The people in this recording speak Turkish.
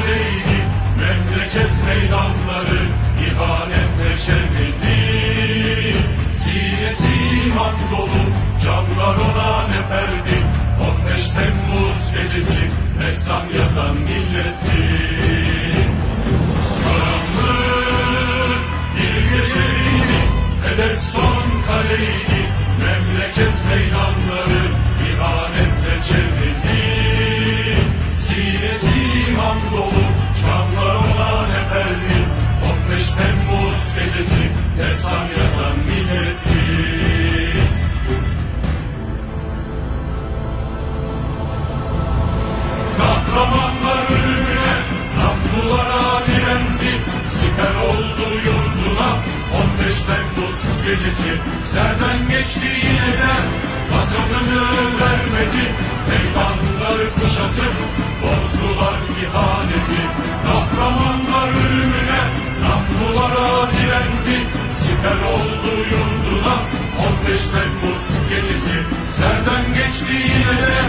aleyhi memleket meydanları ihanetle çevrildi Sinesi iman dolu canlar ona neferdi 15 Temmuz gecesi destan yazan milletti Karanlık bir geceydi hedef son kaleydi. Memleket meydanları Temmuz gecesi destan yazan milleti. Kahramanlar ölümüne, namlulara direndi. Siper oldu yurduna 15 Temmuz gecesi. Serden geçti yine de vatanını vermedi. Meydanları kuşatıp bozdular ihaneti direndi Siper oldu yurduna. 15 Temmuz gecesi Serden geçti yine de